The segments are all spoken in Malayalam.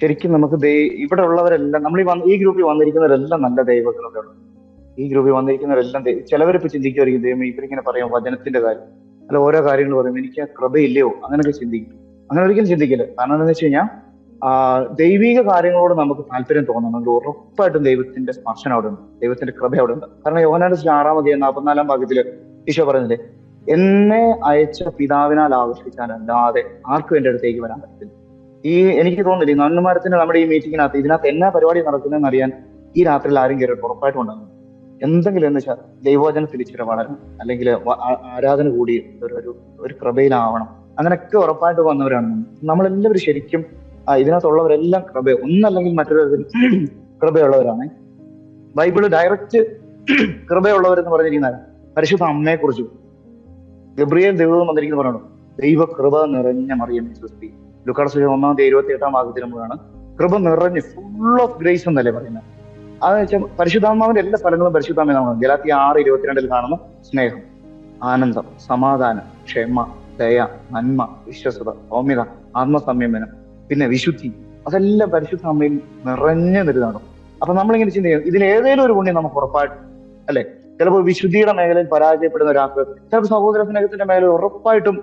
ശരിക്കും നമുക്ക് ഇവിടെ ഉള്ളവരെല്ലാം നമ്മൾ ഈ ഈ ഗ്രൂപ്പിൽ വന്നിരിക്കുന്നവരെല്ലാം നല്ല ദൈവകൃപയാണ് ഈ ഗ്രൂപ്പിൽ വന്നിരിക്കുന്നവരെല്ലാം ദൈ- ചിലവരിപ്പോ ചിന്തിക്കുമായിരിക്കും ദൈവം ഇവരിങ്ങനെ പറയാം വചനത്തിന്റെ കാര്യം. അല്ല ഓരോ കാര്യങ്ങൾ പറയും എനിക്ക് കൃപയില്ലയോ? അങ്ങനെയൊക്കെ ചിന്തിക്കും. അങ്ങനെ ഒരിക്കലും ചിന്തിക്കില്ല. കാരണം എന്താണെന്ന് വെച്ച് കഴിഞ്ഞാൽ ആ ദൈവിക കാര്യങ്ങളോട് നമുക്ക് താല്പര്യം തോന്നണമെങ്കിൽ ഉറപ്പായിട്ടും ദൈവത്തിന്റെ സ്പർശനം അവിടെ ഉണ്ട്. ദൈവത്തിന്റെ കൃപ അവിടെ ഉണ്ട്. കാരണം യോഹനാന്റെ ആറാം അധികം നാൽപ്പത്തിനാലാം ഭാഗത്തിൽ ഈശോ പറഞ്ഞില്ലേ എന്നെ അയച്ച പിതാവിനാൽ ആകർഷിച്ചാലല്ലാതെ ആർക്കും എന്റെ അടുത്തേക്ക് വരാൻ പറ്റില്ല. ഈ എനിക്ക് തോന്നുന്നില്ല ഈ നന്മരത്തിന് നമ്മുടെ ഈ മീറ്റിങ്ങിനകത്ത് ഇതിനകത്ത് എന്നാ പരിപാടി നടക്കുന്നതെന്ന് അറിയാൻ ഈ രാത്രിയിൽ ആരും കയറിയിട്ട് ഉറപ്പായിട്ടും ഉണ്ടാകും. എന്തെങ്കിലും എന്ന് വെച്ചാൽ ദൈവവചനത്തിൽ ഇച്ചിരി വളരണം. അല്ലെങ്കിൽ ആരാധന കൂടി ഒരു ഒരു കൃപയിലാവണം. അങ്ങനെയൊക്കെ ഉറപ്പായിട്ട് വന്നവരാണ്. നമ്മളെല്ലാവരും ശരിക്കും ഇതിനകത്തുള്ളവരെല്ലാം കൃപ ഒന്നല്ലെങ്കിൽ മറ്റൊരു കൃപയുള്ളവരാണ്. ബൈബിൾ ഡയറക്റ്റ് കൃപയുള്ളവരെന്ന് പറഞ്ഞിരിക്കുന്നതാണ് പരിശുദ്ധ അമ്മയെ കുറിച്ച് ഗബ്രിയേൽ ദൈവം വന്നിരിക്കുന്ന പറയണം ദൈവ കൃപ നിറഞ്ഞ മറിയം സൃഷ്ടി ലുക്കാട് ഒന്നാം തീയതി ഇരുപത്തി എട്ടാം ഭാഗത്തിൽ മുമ്പാണ് കൃപ നിറഞ്ഞ് ഫുൾ ഓഫ് ഗ്രേസ് എന്നല്ലേ പറയുന്നത്. അതെന്ന് വെച്ചാൽ പരിശുദ്ധാത്മാവിന്റെ എല്ലാ പരിശുദ്ധാമേ കാണുന്നു ഗലാത്തി ആറ് ഇരുപത്തിരണ്ടിൽ കാണുന്ന സ്നേഹം ആനന്ദം സമാധാനം ക്ഷമ ദയ നന്മ വിശ്വസത സൗമ്യത ആത്മസംയമനം പിന്നെ വിശുദ്ധി. അതെല്ലാം പരിശുദ്ധ അമ്മയിൽ നിറഞ്ഞു നിരുതാണ് അപ്പൊ നമ്മളിങ്ങനെ ചിന്തിക്കും ഇതിൽ ഏതെങ്കിലും ഒരു പുണ്യം നമുക്ക് ഉറപ്പായിട്ട് അല്ലെ? ചിലപ്പോൾ വിശുദ്ധിയുടെ മേഖലയിൽ പരാജയപ്പെടുന്ന ഒരാൾക്ക് ചിലപ്പോൾ സഹോദര സ്നേഹത്തിന്റെ മേഖലയിൽ ഉറപ്പായിട്ടും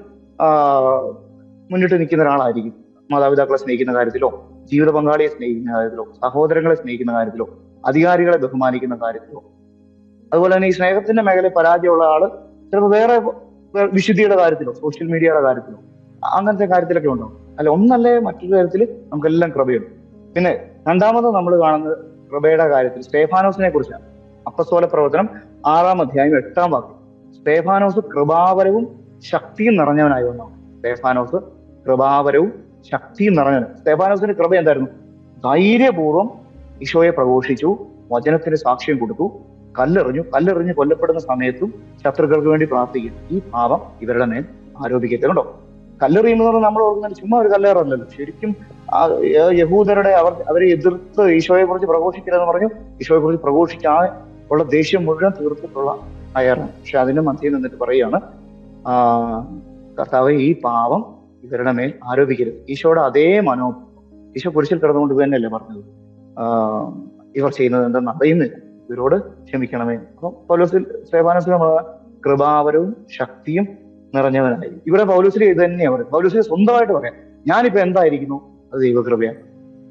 മുന്നിട്ട് നിൽക്കുന്ന ഒരാളായിരിക്കും. മാതാപിതാക്കളെ സ്നേഹിക്കുന്ന കാര്യത്തിലോ ജീവിത പങ്കാളിയെ സ്നേഹിക്കുന്ന കാര്യത്തിലോ സഹോദരങ്ങളെ സ്നേഹിക്കുന്ന കാര്യത്തിലോ അധികാരികളെ ബഹുമാനിക്കുന്ന കാര്യത്തിലോ. അതുപോലെ തന്നെ ഈ സ്നേഹത്തിന്റെ മേഖലയിൽ പരാജയമുള്ള ആൾ ചിലപ്പോൾ വേറെ വിശുദ്ധിയുടെ കാര്യത്തിലോ സോഷ്യൽ മീഡിയയുടെ കാര്യത്തിലോ അങ്ങനത്തെ കാര്യത്തിലൊക്കെ ഉണ്ടാവും അല്ല ഒന്നല്ലേ മറ്റൊരു കാര്യത്തിൽ നമുക്കെല്ലാം കൃപയുണ്ട്. പിന്നെ രണ്ടാമത് നമ്മൾ കാണുന്നത് കൃപയുടെ കാര്യത്തിൽ സ്റ്റേഫാനോസിനെ കുറിച്ചാണ്. അപ്പസ്തോല പ്രവർത്തനം ആറാം അധ്യായം എട്ടാം വാക്യം. സ്റ്റേഫാനോസ് കൃപാപരവും ശക്തിയും നിറഞ്ഞവനായി വന്നു സ്റ്റേഫാനോസ് കൃപാവരവും ശക്തിയും നിറഞ്ഞവൻ സ്തേഫാനോസിന്റെ കൃപ എന്തായിരുന്നു? ധൈര്യപൂർവം ഈശോയെ പ്രഘോഷിച്ചു വചനത്തിന് സാക്ഷ്യം കൊടുത്തു കല്ലെറിഞ്ഞു കല്ലെറിഞ്ഞ് കൊല്ലപ്പെടുന്ന സമയത്തും ശത്രുക്കൾക്ക് വേണ്ടി പ്രാർത്ഥിക്കും ഈ പാപം ഇവരുടെ മേൽ ആരോപിക്കത്തുണ്ടോ കല്ലെറിയുമ്പോൾ നമ്മൾ ഓർക്കുന്നത് ചുമ്മാ ഒരു കല്ലേറല്ലല്ലോ ശരിക്കും ആ യഹൂദരുടെ അവർ അവരെ എതിർത്ത് ഈശോയെ കുറിച്ച് പ്രഘോഷിക്കില്ലെന്ന് പറഞ്ഞു. ഈശോയെ കുറിച്ച് പ്രഘോഷിക്കാൻ ഉള്ള ദേഷ്യം മുഴുവൻ തീർത്തിട്ടുള്ള അയാളാണ്. പക്ഷെ അതിന് മധ്യയിൽ നിന്നിട്ട് പറയുകയാണ് കർത്താവ് ഈ പാവം ഇവരുടെ മേൽ ആരോപിക്കരുത്. ഈശോയുടെ അതേ മനോ ഈശോ കുരിശിൽ കിടന്നുകൊണ്ട് തന്നെയല്ലേ പറഞ്ഞത്? ഇവർ ചെയ്യുന്നത് എന്തെന്ന് അറിയുന്നില്ല. ഇവരോട് ക്ഷമിക്കണമേ. അപ്പം പൗലോസിൽ സേവാനസിൽ കൃപാവരവും ശക്തിയും നിറഞ്ഞവനായി ഇവിടെ പൗലോസിൽ ഇത് തന്നെയാണ് പറയുന്നത്. പൗലോസിൽ സ്വന്തമായിട്ട് പറയാം. ഞാനിപ്പോ എന്തായിരിക്കുന്നു? അത് ദൈവകൃപയാണ്.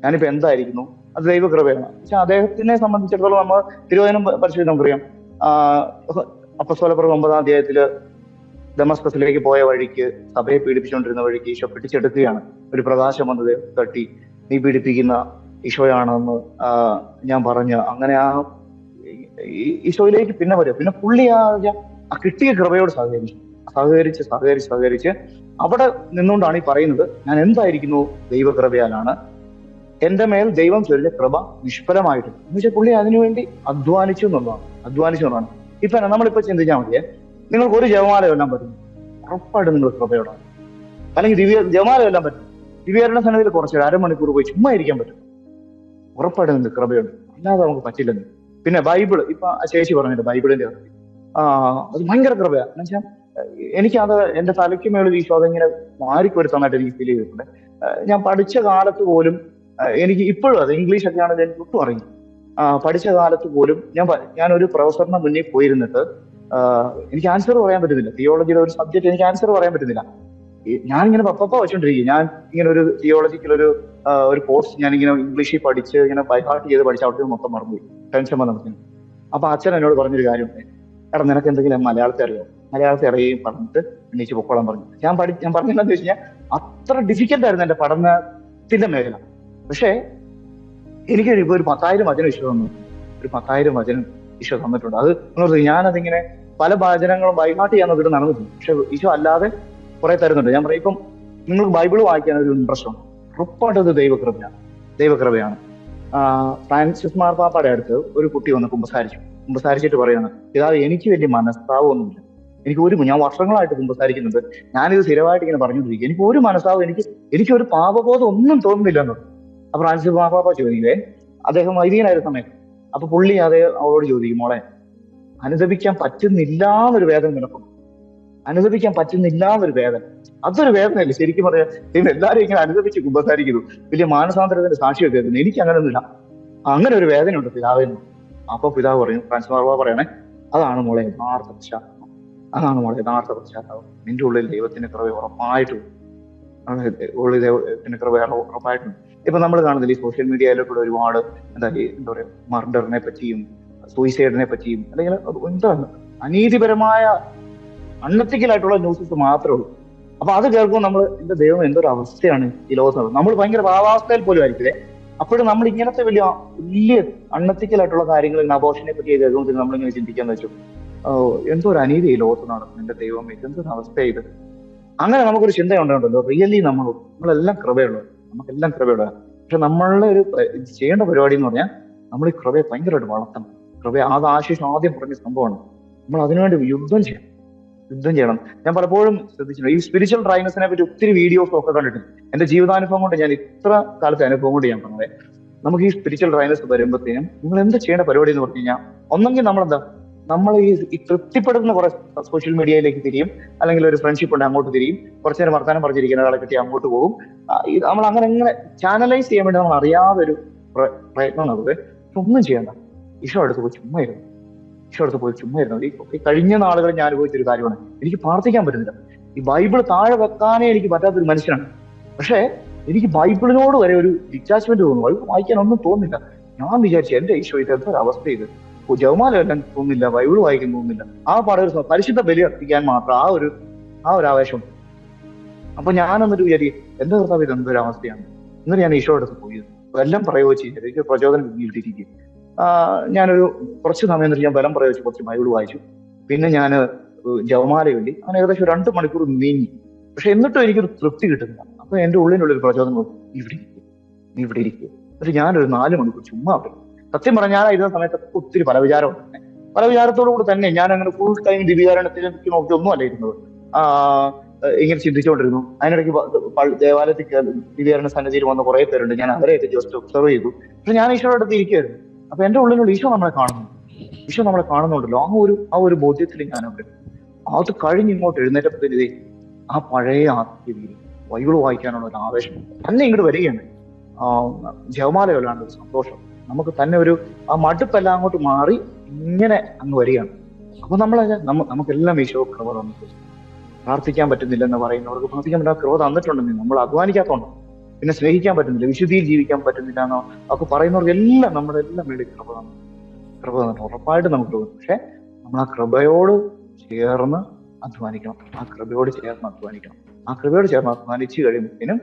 ഞാനിപ്പോ എന്തായിരിക്കുന്നു? അത് ദൈവകൃപയാണ്. പക്ഷെ അദ്ദേഹത്തിനെ സംബന്ധിച്ചിടത്തോളം നമ്മൾ തിരുവചനം പരിശോധിച്ച് നമുക്കറിയാം. അപ്പസ്വലപ്പുറം ഒമ്പതാം അധ്യായത്തിൽ ദമസ്കസിലേക്ക് പോയ വഴിക്ക് സഭയെ പീഡിപ്പിച്ചുകൊണ്ടിരുന്ന വഴിക്ക് ഈശോ പിടിച്ചെടുക്കുകയാണ്. ഒരു പ്രകാശം വന്നത് തട്ടി നീ പീഡിപ്പിക്കുന്ന ഈശോയാണെന്ന് ഞാൻ പറഞ്ഞു. അങ്ങനെ ആ ഈശോയിലേക്ക് പിന്നെ വരും പിന്നെ പുള്ളി ആ കിട്ടിയ കൃപയോട് സഹകരിച്ചു. സഹകരിച്ച് സഹകരിച്ച് സഹകരിച്ച് അവിടെ നിന്നുകൊണ്ടാണ് ഈ പറയുന്നത് ഞാൻ എന്തായിരിക്കുന്നു ദൈവകൃപയാലാണ്? എന്റെ മേൽ ദൈവം ചൊല്ലിയ കൃപ നിഷ്ഫലമായിട്ട് എന്ന് വെച്ചാൽ പുള്ളി അതിനുവേണ്ടി അധ്വാനിച്ചു എന്നുള്ളതാണ്. അധ്വാനിച്ചു എന്നുള്ളതാണ്. ഇപ്പൊ നമ്മളിപ്പോ ചിന്തിച്ചാൽ മതിയെ നിങ്ങൾക്ക് ഒരു ജപമാല കൊല്ലാൻ പറ്റും. ഉറപ്പായിട്ട് നിങ്ങൾ ശ്രദ്ധയോടെ അല്ലെങ്കിൽ ദിവ്യ ജപമാല കൊല്ലാൻ പറ്റും. ദിവ്യാരുടെ സന്നദ്ധയിൽ കുറച്ച് അരമണിക്കൂർ പോയി ചുമ്മാ ഇരിക്കാൻ പറ്റും. ഉറപ്പായിട്ട് നിങ്ങൾക്ക് കൃപയുണ്ട്. അല്ലാതെ നമുക്ക് പറ്റില്ലെന്ന്. പിന്നെ ബൈബിൾ ഇപ്പൊ ആ ചേച്ചി പറഞ്ഞിട്ട് ബൈബിളിന്റെ. ആ അത് ഭയങ്കര കൃപയാണ് എന്നുവെച്ചാൽ എനിക്കത് എന്റെ തലയ്ക്ക് മേളിൽ ഈ ശോധന ഇങ്ങനെ മാറിക്കൊരുത്തമായിട്ട് എനിക്ക് ഫീൽ ചെയ്തിട്ടുണ്ട്. ഞാൻ പഠിച്ച കാലത്ത് പോലും എനിക്ക് ഇപ്പോഴും അത് ഇംഗ്ലീഷ് ഒക്കെ ആണെങ്കിൽ എനിക്ക് ഒട്ടും അറിയില്ല. പഠിച്ച കാലത്ത് പോലും ഞാൻ ഞാൻ ഒരു പ്രൊഫസറിന്റെ മുന്നിൽ പോയിരുന്നിട്ട് എനിക്ക് ആൻസർ പറയാൻ പറ്റുന്നില്ല. തിയോളജിയുടെ ഒരു സബ്ജക്ട് എനിക്ക് ആൻസർ പറയാൻ പറ്റുന്നില്ല. ഞാൻ ഇങ്ങനെ പപ്പപ്പ വെച്ചോണ്ടിരിക്കും ഞാൻ ഇങ്ങനെ ഒരു തിയോളജിക്കൽ ഒരു ഒരു കോഴ്സ് ഞാൻ ഇങ്ങനെ ഇംഗ്ലീഷിൽ പഠിച്ച് ഇങ്ങനെ ബൈഹാർട്ട് ചെയ്ത് പഠിച്ച അവിടെ മൊത്തം മറന്നുപോയി. ടെൻഷൻ വന്നു അപ്പൊ അച്ഛൻ എന്നോട് പറഞ്ഞൊരു കാര്യം എടാ നിനക്ക് എന്തെങ്കിലും മലയാളത്തെ അറിയോ മലയാളത്തെ അറിയുകയും പറഞ്ഞിട്ട് എണീച്ച് പൊക്കോളം പറഞ്ഞു. ഞാൻ പഠി ഞാൻ പറഞ്ഞെന്താന്ന് വെച്ച് കഴിഞ്ഞാൽ അത്ര ഡിഫിക്കൽ ആയിരുന്നു എന്റെ പഠനത്തിന്റെ മേഖല. പക്ഷേ എനിക്ക് ഇപ്പൊ ഒരു പത്തായിരം വചനം ഈശോ തന്നു. ഒരു പത്തായിരം വചനം ഈശോ തന്നിട്ടുണ്ട്. അത് ഞാനതിങ്ങനെ പല വാചനങ്ങളും ബൈഹാർട്ട് ചെയ്യാൻ നോക്കിയിട്ട് നടന്നിട്ടുണ്ട്. പക്ഷെ ഈശോ അല്ലാതെ കുറെ തരുന്നുണ്ട്. ഞാൻ പറയും ഇപ്പം നിങ്ങൾക്ക് ബൈബിൾ വായിക്കാൻ ഒരു ഇൻട്രസ്റ്റ് ഉണ്ട്? ഉറപ്പായിട്ടത് ദൈവകൃപയാണ്. ദൈവകൃപയാണ്. ഫ്രാൻസിസ് മാർപ്പാപ്പയുടെ അടുത്ത് ഒരു കുട്ടി വന്ന് കുമ്പസാരിച്ചു. കുമ്പസാരിച്ചിട്ട് പറയുന്നത് പിതാവ് എനിക്ക് വലിയ മനസ്താവൊന്നുമില്ല. എനിക്ക് ഒരു ഞാൻ വർഷങ്ങളായിട്ട് കുമ്പസാരിക്കുന്നുണ്ട്. ഞാനിത് സ്ഥിരമായിട്ട് ഇങ്ങനെ പറഞ്ഞുകൊണ്ടിരിക്കും എനിക്ക് ഒരു മനസ്സാവും എനിക്ക് എനിക്ക് ഒരു പാപബോധം ഒന്നും തോന്നുന്നില്ല എന്ന് അപ്പൊ ഫ്രാൻസിസ് മാർപ്പാപ്പ ചോദിക്കുവേ അദ്ദേഹം വൈദികനായിരുന്ന സമയത്ത്? അപ്പൊ പുള്ളി അതേ അവളോട് ചോദിക്കും മോളെ അനുദപിക്കാൻ പറ്റുന്നില്ല എന്നൊരു വേദന നിനക്കുണ്ട്. അനുദപിക്കാൻ പറ്റുന്നില്ല എന്നൊരു വേദന. അതൊരു വേദനയല്ലേ? ശരിക്കും പറയാം ദൈവം എല്ലാവരും ഇങ്ങനെ അനുദപിച്ച് കുമ്പസാരിക്കുന്നു വലിയ മാനസാന്തരത്തിന്റെ സാക്ഷിയൊക്കെ കേൾക്കുന്നു. എനിക്ക് അങ്ങനെയൊന്നുമില്ല അങ്ങനെ ഒരു വേദനയുണ്ട് പിതാവിന്. അപ്പൊ പിതാവ് പറയും ഫ്രാൻസ് മാർവ പറയണേ അതാണ് മോളെ യഥാർത്ഥ പശ്ചാത്തലം അതാണ് മോളെ യഥാർത്ഥ പശ്ചാത്തലം നിന്റെ ഉള്ളിൽ ദൈവത്തിന്റെ കൃപ ഉറപ്പായിട്ടും ഉള്ളിൽ ദൈവത്തിന്റെ കൃപ ഉറപ്പായിട്ടും ഇപ്പൊ നമ്മൾ കാണുന്നില്ല ഈ സോഷ്യൽ മീഡിയയിലൊക്കെ ഒരുപാട് എന്താ എന്താ പറയാ മർഡറിനെ പറ്റിയും സൂയിസൈഡിനെ പറ്റിയും അല്ലെങ്കിൽ എന്താ അനീതിപരമായ അൺഎത്തിക്കലായിട്ടുള്ള ന്യൂസസ് മാത്രമേ ഉള്ളൂ അപ്പൊ അത് കേൾക്കുമ്പോൾ നമ്മൾ എന്റെ ദൈവം എന്തൊരു അവസ്ഥയാണ് ഈ ലോകത്ത് നമ്മൾ ഭയങ്കര ഭാവാവസ്ഥയിൽ പോലും ആയിരിക്കില്ലേ? അപ്പോഴും നമ്മൾ ഇങ്ങനത്തെ വലിയ വലിയ അണ്ണത്തിക്കലായിട്ടുള്ള കാര്യങ്ങൾ അബോഷനെ പറ്റി കേൾക്കുമ്പോൾ നമ്മളിങ്ങനെ ചിന്തിക്കാന്ന് വെച്ചു. എന്തോ ഒരു അനീതി ഈ ലോകത്ത് നടക്കുന്നു എന്റെ ദൈവം ഇതെന്തൊരു അവസ്ഥ ഇത്. അങ്ങനെ നമുക്കൊരു ചിന്ത ഉണ്ടാവുണ്ടല്ലോ റിയലി നമ്മൾ നമ്മളെല്ലാം കൃപയുള്ളത് നമുക്കെല്ലാം കൃപയുള്ളത് പക്ഷെ നമ്മളുടെ ഒരു ചെയ്യേണ്ട പരിപാടി എന്ന് പറഞ്ഞാൽ നമ്മൾ ഈ കൃപയെ ഭയങ്കരമായിട്ട് വളർത്തണം. കൃപ അത് ആശിഷ് ആദ്യം പറഞ്ഞ സംഭവമാണ്. നമ്മൾ അതിനുവേണ്ടി യുദ്ധം ചെയ്യണം. യുദ്ധം ചെയ്യണം. ഞാൻ പലപ്പോഴും ശ്രദ്ധിച്ചിട്ടുണ്ട്. ഈ സ്പിരിച്വൽ ഡ്രൈനസിനെ പറ്റി ഒത്തിരി വീഡിയോസ് ഒക്കെ കണ്ടിട്ടുണ്ട്. എന്റെ ജീവിതാനുഭവം കൊണ്ട് ഞാൻ ഇത്ര കാലത്തെ അനുഭവം കൊണ്ട് ഞാൻ പറഞ്ഞത് നമുക്ക് ഈ സ്പിരിച്വൽ ഡ്രൈനസ് വരുമ്പോഴത്തേനും നിങ്ങൾ എന്ത് ചെയ്യേണ്ട പരിപാടി എന്ന് പറഞ്ഞു കഴിഞ്ഞാൽ ഒന്നെങ്കിൽ നമ്മളെന്താ നമ്മൾ ഈ തൃപ്തിപ്പെടുന്ന കുറെ സോഷ്യൽ മീഡിയയിലേക്ക് തിരിയും അല്ലെങ്കിൽ ഒരു ഫ്രണ്ട്ഷിപ്പ് ഉണ്ട് അങ്ങോട്ട് തിരിയും കുറച്ചു നേരം വർത്താനം പറഞ്ഞിരിക്കുന്ന ആളെ കിട്ടി അങ്ങോട്ട് പോകും. നമ്മൾ അങ്ങനെ എങ്ങനെ ചാനലൈസ് ചെയ്യാൻ വേണ്ടി നമ്മൾ അറിയാതെ ഒരു പ്രയത്നമാണ്. പ്രയത്നം നടത്തുക ഒന്നും ചെയ്യണ്ട. ഈശോ അടുത്ത് പോയി ചുമ്മാ ഇരുന്നു. ഈശോ അടുത്ത് പോയി ചുമ്മാ ഇരുന്നു. കഴിഞ്ഞ നാളുകളിൽ ഞാൻ അനുഭവിച്ചൊരു കാര്യമാണ്. എനിക്ക് പ്രാർത്ഥിക്കാൻ പറ്റുന്നില്ല. ഈ ബൈബിൾ താഴെ വെക്കാനേ എനിക്ക് പറ്റാത്ത ഒരു മനുഷ്യനാണ്. പക്ഷേ എനിക്ക് ബൈബിളിനോട് വരെ ഒരു ഡിറ്റാച്ച്മെന്റ് തോന്നുന്നു. ബൈബിൾ വായിക്കാൻ ഒന്നും തോന്നുന്നില്ല. ഞാൻ വിചാരിച്ചു എന്റെ ഈശോ ഇത് ഒരു അവസ്ഥ ഇത്? ജവമാല വരാൻ തോന്നുന്നില്ല ബൈബിൾ വായിക്കാൻ തോന്നുന്നില്ല. ആ പാടൊരു പരിശുദ്ധ ബലി അർപ്പിക്കാൻ മാത്രം ആ ഒരു ആ ഒരു ആവേശം അപ്പൊ ഞാൻ എന്നിട്ട് വിചാരിക്കും എന്റെ കർത്താവ് ഇത് എന്തൊരു അവസ്ഥയാണ്? എന്നിട്ട് ഞാൻ ഈശോ അടുത്ത് പോയി. എല്ലാം പ്രയോഗിച്ച് പ്രചോദനം കിട്ടിയിരിക്കും ഞാനൊരു കുറച്ച് സമയം എന്നിട്ട് ഞാൻ ബലം പ്രയോഗിച്ച് കുറച്ച് ബൈബിൾ വായിച്ചു. പിന്നെ ഞാൻ ജവമാല വേണ്ടി അങ്ങനെ ഏകദേശം രണ്ട് മണിക്കൂർ നീങ്ങി. പക്ഷെ എന്നിട്ടും എനിക്കൊരു തൃപ്തി കിട്ടുന്നില്ല. അപ്പൊ എന്റെ ഉള്ളിനുള്ളൊരു പ്രചോദനം ഇവിടെ ഇരിക്കും. ഇവിടെ ഇരിക്കുക പക്ഷെ ഞാനൊരു നാല് മണിക്കൂർ ചുമ്മാ പോയി. സത്യം പറഞ്ഞാൽ ഞാൻ ഇരുന്ന സമയത്ത് ഒത്തിരി പല വിചാരമുണ്ട്. തന്നെ പല വിചാരത്തോടു കൂടി തന്നെ ഞാൻ അങ്ങനെ ഫുൾ ടൈം ദിവ്യാരണത്തിൽ നോക്കി ഒന്നും അല്ല ഇരുന്നത്. ആ ഏഹ് ഇങ്ങനെ ചിന്തിച്ചുകൊണ്ടിരുന്നു അതിനിടയ്ക്ക് ദേവാലയത്തിൽ ദിവ്യാരണ സന്നിധിയിൽ വന്ന കുറെ പേരുണ്ട്. ഞാൻ അവരെയൊക്കെ ജസ്റ്റ് ഒബ്സർവ് ചെയ്തു. പക്ഷെ ഞാൻ ഈശ്വരടുത്ത് ഇരിക്കുകയായിരുന്നു അപ്പൊ എന്റെ ഉള്ളിലുള്ള ഈശോ നമ്മളെ കാണുന്നു. ഈശോ നമ്മളെ കാണുന്നുണ്ടല്ലോ. ആ ഒരു ആ ഒരു ബോധ്യത്തിൽ അവിടെ അത് കഴിഞ്ഞ് ഇങ്ങോട്ട് എഴുന്നേറ്റപ്പെട്ടേ ആ പഴയ ആത്മീയ ബൈബിൾ വായിക്കാനുള്ള ഒരു ആവേശം തന്നെ ഇങ്ങോട്ട് വരികയാണ്. ആ ഒരു സന്തോഷം. നമുക്ക് തന്നെ ഒരു ആ മടുപ്പെല്ലാം അങ്ങോട്ട് മാറി ഇങ്ങനെ അങ്ങ് വരികയാണ്. അപ്പൊ നമ്മൾ നമുക്കെല്ലാം ഈശോ കൃപ തന്നിട്ട് പ്രാർത്ഥിക്കാൻ പറ്റുന്നില്ലെന്ന് പറയുന്നവർക്ക് പ്രാർത്ഥിക്കാൻ പറ്റാത്ത കൃപ തന്നിട്ടുണ്ടെങ്കിൽ നമ്മൾ അധ്വാനിക്കാത്തോണ്ട് പിന്നെ സ്നേഹിക്കാൻ പറ്റുന്നില്ല വിശുദ്ധിയിൽ ജീവിക്കാൻ പറ്റുന്നില്ല എന്നോ ഒക്കെ പറയുന്നവർക്ക് എല്ലാം നമ്മുടെ എല്ലാം വേണ്ടി കൃപ തന്നു. കൃപ തന്നിട്ട് ഉറപ്പായിട്ട് നമുക്ക് കൃപ പക്ഷെ നമ്മൾ ആ കൃപയോട് ചേർന്ന് അധ്വാനിക്കണം. ആ കൃപയോട് ചേർന്ന് അധ്വാനിക്കണം. ആ കൃപയോട് ചേർന്ന് അധ്വാനിച്ചു കഴിയുമ്പോഴത്തേനും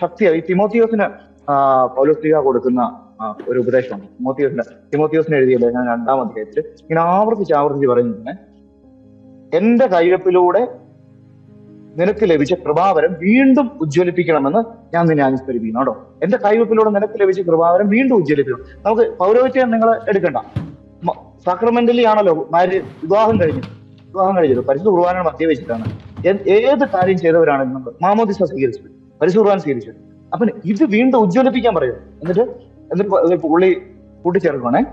ശക്തിയായി തിമോത്തിയോസിന് ആ പൗലോസ്ലിക കൊടുക്കുന്ന ഒരു ഉപദേശമാണ് തിമോത്തിയോസിന് തിമോത്തിയോസിന് എഴുതിയ ലേഖനം രണ്ടാം അധ്യായത്തിൽ ഇങ്ങനെ ആവർത്തിച്ച് ആവർത്തിച്ച് പറയുന്നത്. എന്റെ കയ്യൊപ്പിലൂടെ നിനക്ക് ലഭിച്ച കൃപാവരം വീണ്ടും ഉജ്ജ്വലിപ്പിക്കണമെന്ന് ഞാൻ നിന്നെ അനുസ്മരിപ്പിക്കുന്നു കേട്ടോ. എന്റെ കൈവപ്പിലൂടെ നിനക്ക് ലഭിച്ച കൃപാവരം വീണ്ടും ഉജ്ജ്വലിപ്പിക്കണം. നമുക്ക് പൗരോഹിത്യം നിങ്ങൾ എടുക്കണ്ട. സാക്രമെന്റലി ആണല്ലോ മാര്യ വിവാഹം കഴിഞ്ഞു. വിവാഹം കഴിഞ്ഞത്. പരിശുദ്ധ കുർബാന മധ്യ വെച്ചിട്ടാണ്. ഏത് കാര്യം ചെയ്തവരാണെങ്കിലും നമ്മൾ? മാമോദിസ സ്വീകരിച്ചത്. പരിശുദ്ധ കുർബാന സ്വീകരിച്ചത്. അപ്പൊ ഇത് വീണ്ടും ഉജ്ജ്വലിപ്പിക്കാൻ പറയും. എന്നിട്ട് എന്നിട്ട് പുള്ളി കൂട്ടിച്ചേർക്കണേ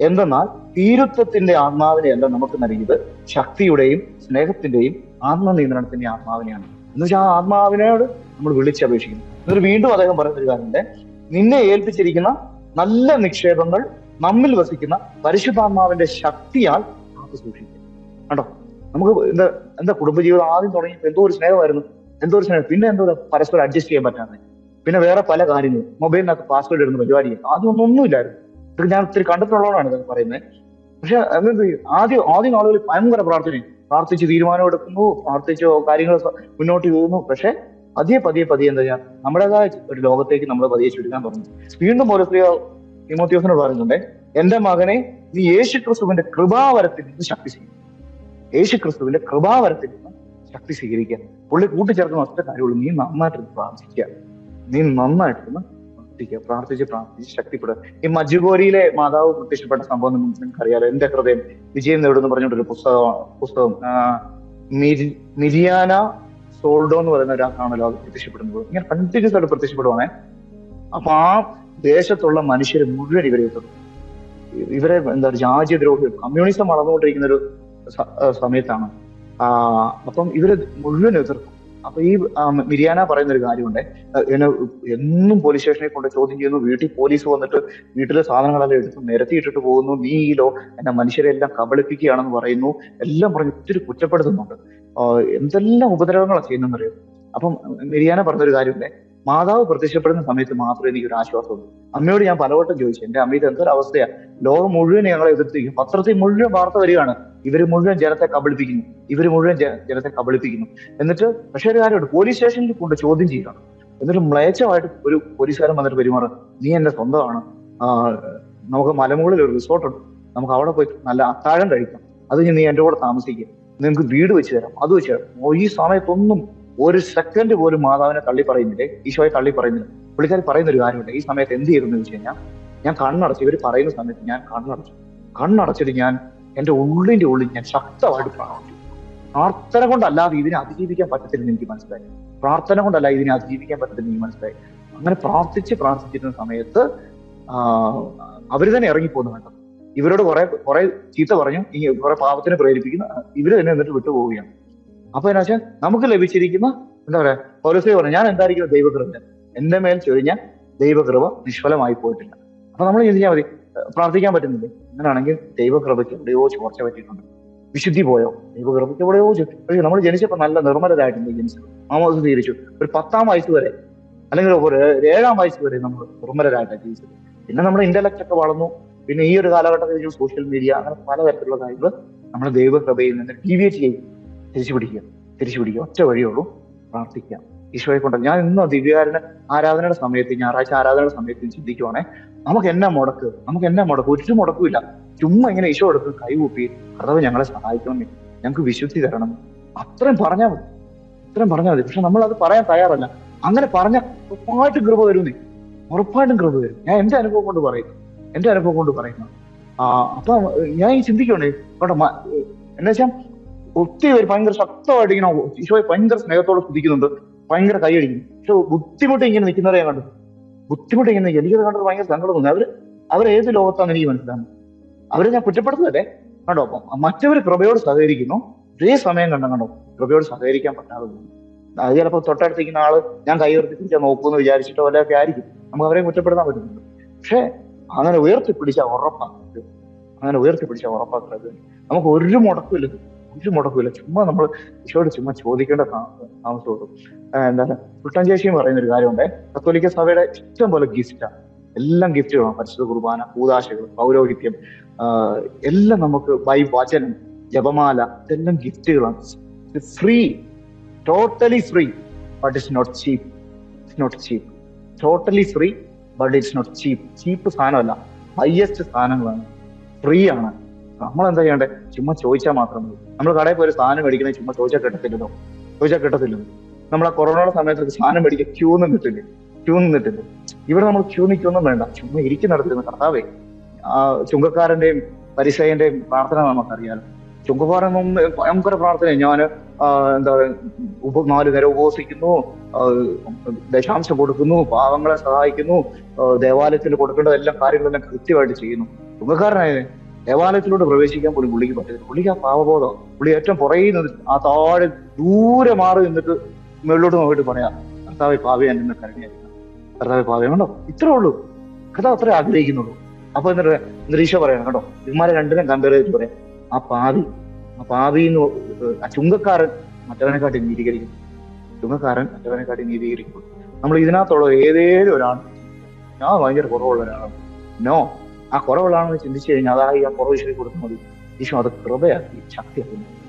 എന്തെന്നാൽ തീരുത്വത്തിന്റെ ആത്മാവിനെയല്ല നമുക്ക് നൽകിയത്. ശക്തിയുടെയും സ്നേഹത്തിന്റെയും ആത്മനിയന്ത്രണത്തിന്റെ ആത്മാവിനെയാണ്. എന്ന് വെച്ചാൽ ആ ആത്മാവിനോട് നമ്മൾ വിളിച്ചപേക്ഷിക്കുന്നു. എന്നിട്ട് വീണ്ടും അദ്ദേഹം പറയുന്ന ഒരു കാര്യമുണ്ട് നിന്നെ ഏൽപ്പിച്ചിരിക്കുന്ന നല്ല നിക്ഷേപങ്ങൾ നമ്മിൽ വസിക്കുന്ന പരിശുദ്ധാത്മാവിന്റെ ശക്തിയാൽ കാത്തു സൂക്ഷിക്കും? കണ്ടോ? നമുക്ക് എന്താ എന്താ കുടുംബജീവിതം ആദ്യം തുടങ്ങി എന്തോ ഒരു സ്നേഹമായിരുന്നു. എന്തോ ഒരു സ്നേഹം. പിന്നെ എന്തോ പരസ്പരം അഡ്ജസ്റ്റ് ചെയ്യാൻ പറ്റാതെ. പിന്നെ വേറെ പല കാര്യങ്ങളും. മൊബൈലിനകത്ത് പാസ്വേഡ് ഇടുന്ന പരിപാടി ആദ്യം ഒന്നും ഒന്നുമില്ലായിരുന്നു. ഇതൊക്കെ ഞാൻ ഒത്തിരി കണ്ടിട്ടുള്ളതാണ് ഇതൊക്കെ പറയുന്നത് പക്ഷെ അതെന്ത്? ആദ്യം ആദ്യം ആളുകൾ ഭയങ്കര പ്രാർത്ഥനയും പ്രാർത്ഥിച്ച് തീരുമാനം എടുക്കുന്നു പ്രാർത്ഥിച്ച് കാര്യങ്ങൾ മുന്നോട്ട് പോകുന്നു. പക്ഷെ പതിയെ പതിയെ പതിയെ എന്താ ചെയ്യാ? നമ്മുടേതായ ഒരു ലോകത്തേക്ക് നമ്മൾ പതിയെ ചുരുക്കാൻ തുടങ്ങി. വീണ്ടും ഓരോ സ്ത്രീ തിമോത്യോസിനോട് പറയുന്നുണ്ട് എന്റെ മകനെ നീ യേശു ക്രിസ്തുവിന്റെ കൃപാവരത്തിൽ നിന്ന് ശക്തി ചെയ്യും. യേശു ക്രിസ്തുവിന്റെ കൃപാവരത്തിൽ നിന്ന് ശക്തി സ്വീകരിക്കുക. പുള്ളി കൂട്ടിച്ചേർക്കുന്ന ഒറ്റ കാര്യമുള്ളൂ. നീ നന്നായിട്ട് പ്രാർത്ഥിക്കുക. നീ നന്നായിട്ടൊന്ന് പ്രാർത്ഥിക്കുക പ്രാർത്ഥിച്ച് പ്രാർത്ഥിച്ച് ശക്തിപ്പെടുക. ഈ മജുഗോരിയിലെ മാതാവ് പ്രത്യക്ഷപ്പെട്ട സംഭവം നിങ്ങൾക്ക് അറിയാലോ എന്റെ ഹൃദയം വിജയം നേടുന്നു പറഞ്ഞിട്ടൊരു പുസ്തകമാണ് പുസ്തകം. മിരിയാന സോൾഡോ എന്ന് പറയുന്ന ഒരാൾക്കാണല്ലോ അത് പ്രത്യക്ഷപ്പെടുന്നത്. ഇങ്ങനെ കണ്ടിന്യൂസ് ആയിട്ട് പ്രത്യക്ഷപ്പെടുവാണേ. അപ്പൊ ആ ദേശത്തുള്ള മനുഷ്യർ മുഴുവൻ ഇവരെ ഇവരെ എന്താ രാജ്യദ്രോഹികൾ കമ്മ്യൂണിസം വളർന്നുകൊണ്ടിരിക്കുന്ന ഒരു സമയത്താണ്. അപ്പം ഇവർ മുഴുവൻ എതിർക്കും. അപ്പൊ ഈ മിരിയാന പറയുന്ന ഒരു കാര്യമുണ്ട് ആ, എന്നെ പോലീസ് സ്റ്റേഷനിൽ കൊണ്ട് ചോദ്യം ചെയ്യുന്നു. വീട്ടിൽ പോലീസ് വന്നിട്ട് വീട്ടിലെ സാധനങ്ങളെല്ലാം എടുത്ത് നിരത്തിയിട്ടിട്ട് പോകുന്നു. നീയിലോ എന്നെ മനുഷ്യരെ എല്ലാം കബളിപ്പിക്കുകയാണെന്ന് പറയുന്നു. എല്ലാം പറഞ്ഞ് ഒത്തിരി കുറ്റപ്പെടുത്തുന്നുണ്ട്. എന്തെല്ലാം ഉപദ്രവങ്ങളാണ് ചെയ്യുന്നതെന്നറിയോ? അപ്പം മിരിയാന പറഞ്ഞൊരു കാര്യമുണ്ട്. മാതാവ് പ്രത്യക്ഷപ്പെടുന്ന സമയത്ത് മാത്രമേ എനിക്ക് ഒരു ആശ്വാസമുള്ളൂ അമ്മയോട് ഞാൻ പലവട്ടം ചോദിച്ചു. എന്റെ അമ്മയുടെ എന്തൊരു അവസ്ഥയാണ് ലോകം മുഴുവൻ ഞങ്ങളെ എതിർത്തിരിക്കും പത്രത്തിൽ മുഴുവൻ വാർത്ത വരികയാണ്. ഇവർ മുഴുവൻ ജനത്തെ കബളിപ്പിക്കുന്നു. ഇവർ മുഴുവൻ ജനത്തെ കബളിപ്പിക്കുന്നു. എന്നിട്ട് പക്ഷേ ഒരു കാര്യമുണ്ട്. പോലീസ് സ്റ്റേഷനിൽ കൊണ്ട് ചോദ്യം ചെയ്യണം എന്നിട്ട് മ്ലേച്ഛമായിട്ട് ഒരു പോലീസുകാരൻ വന്നിട്ട് പെരുമാറും. നീ എന്റെ സ്വന്തമാണ്. നമുക്ക് മലമുകളിൽ ഒരു റിസോർട്ടുണ്ട് നമുക്ക് അവിടെ പോയി നല്ല അത്താഴം കഴിക്കാം. അത് നീ എന്റെ കൂടെ താമസിക്കുക നിങ്ങൾക്ക് വീട് വെച്ച് തരാം. അത് വെച്ച് തരാം. ഈ സമയത്തൊന്നും ഒരു സെക്കൻഡ് പോലും മാതാവിനെ തള്ളി പറയുന്നില്ലേ. ഈശോയെ തള്ളി പറയുന്നില്ല. പുള്ളിക്കാരി പറയുന്ന ഒരു കാര്യമുണ്ട്. ഈ സമയത്ത് എന്ത് ചെയ്തെന്ന് വെച്ച് കഴിഞ്ഞാൽ ഞാൻ കണ്ണടച്ചു ഇവർ പറയുന്ന സമയത്ത് ഞാൻ കണ്ണടച്ചു. കണ്ണടച്ചിട്ട് ഞാൻ എന്റെ ഉള്ളിന്റെ ഉള്ളിൽ ഞാൻ ശക്തമായിട്ട് പ്രാർത്ഥിക്കും പ്രാർത്ഥന കൊണ്ടല്ലാതെ ഇതിനെ അതിജീവിക്കാൻ പറ്റത്തില്ലെന്ന് എനിക്ക് മനസ്സിലായി. പ്രാർത്ഥന കൊണ്ടല്ല ഇതിനെ അതിജീവിക്കാൻ പറ്റത്തില്ലെന്ന് എനിക്ക് മനസ്സിലായി. അങ്ങനെ പ്രാർത്ഥിച്ച് പ്രാർത്ഥിച്ചിരുന്ന സമയത്ത് അവർ തന്നെ ഇറങ്ങിപ്പോന്നു കണ്ടത് ഇവരോട് കുറെ കുറെ ചീത്ത പറഞ്ഞു ഈ കുറെ പാപത്തിനെ പ്രേരിപ്പിക്കുന്നു ഇവർ തന്നെ എന്നിട്ട് വിട്ടുപോവുകയാണ്. അപ്പൊ എന്നാ വെച്ചാൽ നമുക്ക് ലഭിച്ചിരിക്കുന്ന എന്താ പറയാ പോലീസേ പറഞ്ഞു ഞാൻ എന്തായിരിക്കും ദൈവകൃപ? എന്റെ മേൽ ചൊരിഞ്ഞ ദൈവകൃപ നിഷ്ഫലമായി പോയിട്ടില്ല. അപ്പൊ നമ്മൾ ചിന്തിച്ചാൽ മതി പ്രാർത്ഥിക്കാൻ പറ്റുന്നില്ലേ? അങ്ങനെയാണെങ്കിൽ ദൈവകൃപയ്ക്ക് എവിടെയോ ചോർച്ച പറ്റിയിട്ടുണ്ട്. വിശുദ്ധി പോയോ? ദൈവകൃപയ്ക്ക് എവിടെയോ പക്ഷേ നമ്മൾ ജനിച്ചപ്പോൾ നല്ല നിർമ്മലരായിട്ടുണ്ട് ജനിച്ചത് മാമോസ് തീരിച്ചു. ഒരു പത്താം വയസ്സ് വരെ അല്ലെങ്കിൽ ഒരു ഏഴാം വയസ്സ് വരെ നമ്മൾ നിർമ്മലരായിട്ടാണ് ജീവിച്ചത്. പിന്നെ നമ്മുടെ ഇന്റലക്ട് ഒക്കെ വളർന്നു. പിന്നെ ഈ ഒരു കാലഘട്ടത്തിൽ സോഷ്യൽ മീഡിയ അങ്ങനെ പലതരത്തിലുള്ള കാര്യങ്ങൾ നമ്മുടെ ദൈവകൃപയിൽ നിന്ന് ഡീവിയേറ്റ് ചെയ്യും. തിരിച്ചു പിടിക്കുക തിരിച്ചു പിടിക്കുക ഒറ്റ വഴിയുള്ളൂ പ്രാർത്ഥിക്കുക. ഈശോയെ കൊണ്ട് ഞാൻ ഇന്നും ദിവ്യകാരന് ആരാധനയുടെ സമയത്ത് ഞായറാഴ്ച ആരാധനയുടെ സമയത്ത് ചിന്തിക്കുവാണേ നമുക്ക് എന്നാ മുടക്ക്? നമുക്ക് എന്നാ മുടക്ക്? ഒരു മുടക്കില്ല ചുമ്മാ ഇങ്ങനെ ഈശോ എടുക്കും കൈകൂപ്പി കർത്താവ് ഞങ്ങളെ സഹായിക്കണമേ ഞങ്ങൾക്ക് വിശുദ്ധി തരണം. അത്രയും പറഞ്ഞാൽ മതി. അത്രയും പറഞ്ഞാൽ മതി. പക്ഷെ നമ്മൾ അത് പറയാൻ തയ്യാറല്ല. അങ്ങനെ പറഞ്ഞ ഉറപ്പായിട്ടും കൃപ തരുന്നേ ഉറപ്പായിട്ടും കൃപ തരും. ഞാൻ എന്റെ അനുഭവം കൊണ്ട് പറയുന്നു. എന്റെ അനുഭവം കൊണ്ട് പറയുന്നു. ആ അപ്പൊ ഞാൻ ഈ ചിന്തിക്കണേ കേട്ടോ എന്താ എന്നാ വെച്ചാൽ ഒത്തിരി പേര് ഭയങ്കര ശക്തമായിട്ട് ഇങ്ങനെ ഈശോയെ ഭയങ്കര സ്നേഹത്തോടെ സ്തുതിക്കുന്നുണ്ട്. ഭയങ്കര കൈയടിക്കും. പക്ഷെ ബുദ്ധിമുട്ട് ഇങ്ങനെ നിൽക്കുന്നവരെ ഞാൻ കണ്ടു. ബുദ്ധിമുട്ട് ഇങ്ങനെ എനിക്കത് കണ്ടത് ഭയങ്കര സങ്കടം തോന്നി. അവർ അവർ ഏത് ലോകത്താണ് എനിക്ക് മനസ്സിലാണ് അവരെ ഞാൻ കുറ്റപ്പെടുത്തുന്നതല്ലേ കണ്ടോ? അപ്പം മറ്റവർ കൃപയോട് സഹകരിക്കുന്നു. ഒരേ സമയം കണ്ട കണ്ടോ? കൃപയോട് സഹകരിക്കാൻ പറ്റാതെ അത് ചിലപ്പോൾ തൊട്ടടുത്തിരിക്കുന്ന ആൾ ഞാൻ കൈ ഉയർത്തി പിടിച്ചാൽ നോക്കുമെന്ന് വിചാരിച്ചിട്ടോ വല്ലതൊക്കെ ആയിരിക്കും. നമുക്ക് അവരെ കുറ്റപ്പെടുത്താൻ പറ്റുന്നുണ്ട് പക്ഷേ അങ്ങനെ ഉയർത്തി പിടിച്ചാൽ ഉറപ്പാക്കുന്നത്. അങ്ങനെ ഉയർത്തി പിടിച്ചാൽ ഉറപ്പാക്കുന്നത്. നമുക്ക് ഒരു മുടക്കുമില്ല. ഒരു മുടക്കൂല ചുമ്മാ നമ്മൾ ഈശോട് ചുമ്മാ ചോദിക്കേണ്ട താമസമുള്ളൂ എന്താണ്? കുട്ടൻ ചേച്ചിയും പറയുന്ന ഒരു കാര്യമുണ്ട്. കത്തോലിക്ക സഭയുടെ ഇഷ്ടം പോലെ ഗിഫ്റ്റാണ് എല്ലാം ഗിഫ്റ്റുകളാണ് പരിശുദ്ധ കുർബാന കൂതാശകൾ പൗരോഹിത്യം എല്ലാം നമുക്ക് ബൈ വചനം ജപമാല ഇതെല്ലാം ഗിഫ്റ്റുകളാണ് free totally free but it's not cheap it's not cheap totally free but it's not cheap cheap സാധനമല്ല. ഹയസ്റ്റ് സാധനങ്ങളാണ്. ഫ്രീ ആണ്. നമ്മൾ എന്താ ചെയ്യണ്ടേ? ചുമ്മാ ചോദിച്ചാൽ മാത്രം മതി. നമ്മൾ കടയിൽ പോയി ഒരു സാധനം മേടിക്കണേ ചുമ്മാ ചോദിച്ചാൽ കിട്ടത്തില്ലല്ലോ. ചോദിച്ചാൽ കിട്ടത്തില്ലല്ലോ. നമ്മൾ ആ കൊറോണയുടെ സമയത്ത് സാധനം മേടിക്കുക ക്യൂ നിന്നിട്ടില്ലേ ക്യൂ നിന്നിട്ടില്ലേ ഇവിടെ നമ്മൾ ക്യൂ നിൽക്കൊന്നും വേണ്ട. ചുമ്മാ ഇരിക്കുന്നിടത്തിരുന്ന് കർത്താവേ. ആ ചുങ്കക്കാരന്റെയും പരിസയന്റെയും പ്രാർത്ഥന നമുക്കറിയാലോ. ചുങ്കക്കാരൻ ഭയങ്കര പ്രാർത്ഥന ഞാൻ എന്താ ഉപ നാല് നേരം ഉപവസിക്കുന്നു ദശാംശം കൊടുക്കുന്നു പാവങ്ങളെ സഹായിക്കുന്നു ദേവാലയത്തിൽ കൊടുക്കേണ്ട എല്ലാ കാര്യങ്ങളെല്ലാം കൃത്യമായിട്ട് ചെയ്യുന്നു. ചുങ്കക്കാരനായത് ദേവാലയത്തിലോട്ട് പ്രവേശിക്കാൻ പോലും പുള്ളിക്ക് പറ്റില്ല പുള്ളിക്ക് ആ പാവബോധം പുള്ളി ഏറ്റവും പുറകിൽ നിന്ന് ആ താഴെ ദൂരെ മാറി നിന്നിട്ട് മുകളിലോട്ട് നോക്കിയിട്ട് പറയാം കർത്താവ് പാവ എന്നെ കരുണിയായിരിക്കണം. കർത്താവ് കണ്ടോ? ഇത്രേ ഉള്ളൂ. കർത്താവ് അത്രേ ആഗ്രഹിക്കുന്നുള്ളൂ. അപ്പൊ എന്നിട്ട് നിരീക്ഷ പറയണം കേട്ടോ ഇവന്മാരെ രണ്ടിനും കമ്പയർ ചെയ്തിട്ട് പറയാം ആ പാവി ആ പാവി എന്ന് ആ ചുങ്കക്കാരൻ മറ്റവനെക്കാട്ടി നീതീകരിക്കുന്നു. ചുങ്കക്കാരൻ മറ്റവനെക്കാട്ടി നീതീകരിക്കുന്നു. നമ്മൾ ഇതിനകത്തുള്ള ഏതേലും ഒരാൾ ഞാൻ ഭയങ്കര കുറവുള്ള ഒരാളാണ് നോ ആ കുറവുള്ളതാണെന്ന് ചിന്തിച്ചു കഴിഞ്ഞാൽ അതായി ആ കുറവ് ഈശോയെ കൊടുക്കുന്നത്. ഈശോ അത് കൃപയാക്കി ശക്തിയാക്കുന്നു.